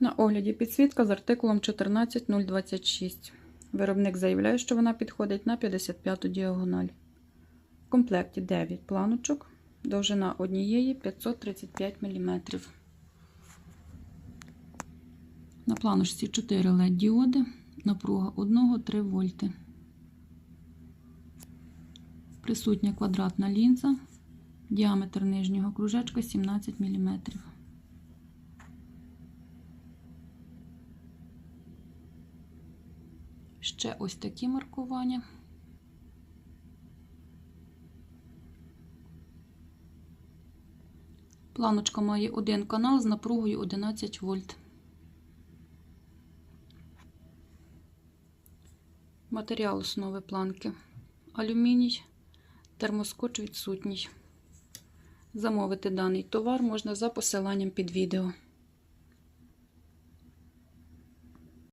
На огляді підсвітка з артикулом 14026. Виробник заявляє, що вона підходить на 55 діагональ. В комплекті 9 планочок, довжина однієї 535 мм. На планочці 4 LED діоди, напруга 1-3 вольти. Присутня квадратна лінза, діаметр нижнього кружечка 17 мм. Ще ось такі маркування. Планочка має один канал з напругою 11 вольт. Матеріал основи планки. Алюміній, термоскоч відсутній. Замовити даний товар можна за посиланням під відео.